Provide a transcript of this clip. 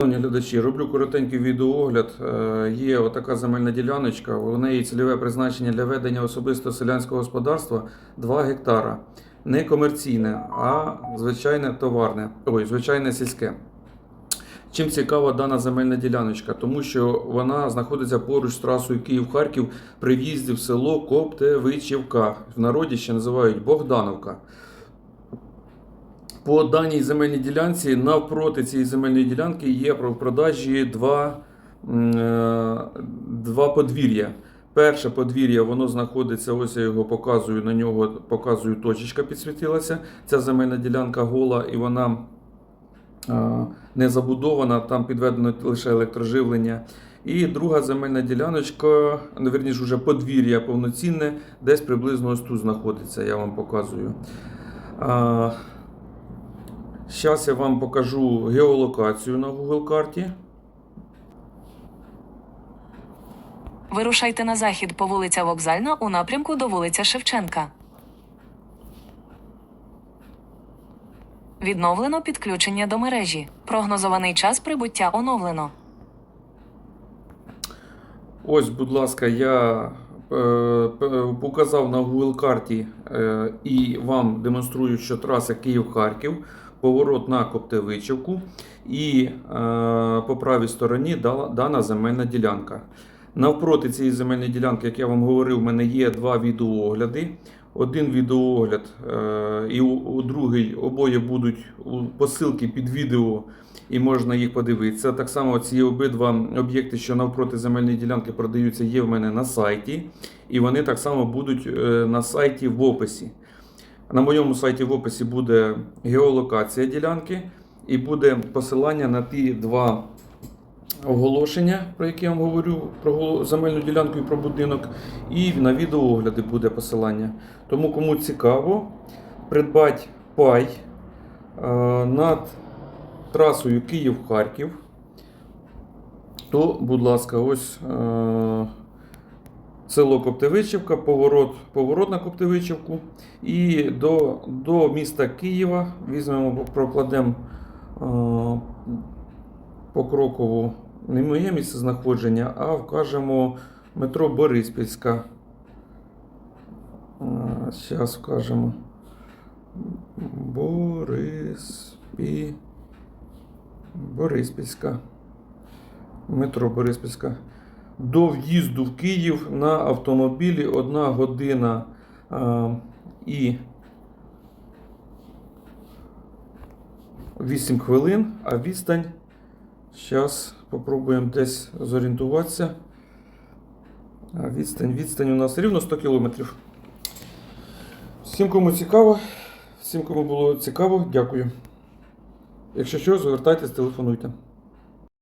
Шановні глядачі, роблю коротенький відеоогляд. Е, Є отака земельна діляночка. У неї цільове призначення для ведення особистого селянського господарства 2 гектара. Не комерційне, а звичайне товарне, ой, звичайне сільське. Чим цікава дана земельна діляночка? Тому що вона знаходиться поруч з трасою Київ-Харків при в'їзді в село Коптевичівка. В народі ще називають Богдановка. По даній земельній ділянці навпроти цієї земельної ділянки є в продажі два, е, два подвір'я. Перше подвір'я воно знаходиться, ось я його показую, на нього показую точечка підсвітилася. Ця земельна ділянка гола і вона е, не забудована, там підведено лише електроживлення. І друга земельна діляночка, ну, вірніше, вже подвір'я повноцінне, десь приблизно ось тут знаходиться, я вам показую. Зараз я вам покажу геолокацію на Google карті. Вирушайте на захід по вулиця Вокзальна у напрямку до вулиця Шевченка. Відновлено підключення до мережі. Прогнозований час прибуття оновлено. Ось, будь ласка, я е, показав на Google карті е, і вам демонструю, що траса Київ-Харків, поворот на Коптевичівку і е, по правій стороні дана земельна ділянка. Навпроти цієї земельної ділянки, як я вам говорив, в мене є два відеоогляди. Один відеоогляд е, і у, у другий обоє будуть посилки під відео і можна їх подивитися. Так само ці обидва об'єкти, що навпроти земельної ділянки продаються, є в мене на сайті, і вони так само будуть е, на сайті в описі. На моєму сайті в описі буде геолокація ділянки і буде посилання на ті два оголошення, про які я вам говорю, про земельну ділянку і про будинок, і на відеоогляди буде посилання. Тому кому цікаво, придбати пай е, над трасою Київ-Харків, то, будь ласка, ось е, село Коптевичівка, поворот, поворот на Коптевичівку. І до, до міста Києва візьмемо, прокладемо е, покроково не моє місце знаходження, а вкажемо метро Бориспільська. Зараз вкажемо. Бориспі... Бориспільська. Метро Бориспільська. До в'їзду в Київ на автомобілі 1 година а, і 8 хвилин, а відстань. Зараз спробуємо десь зорієнтуватися. А відстань, відстань у нас рівно 100 кілометрів. Всім, кому цікаво, всім, кому було цікаво, дякую. Якщо що, звертайтесь, телефонуйте.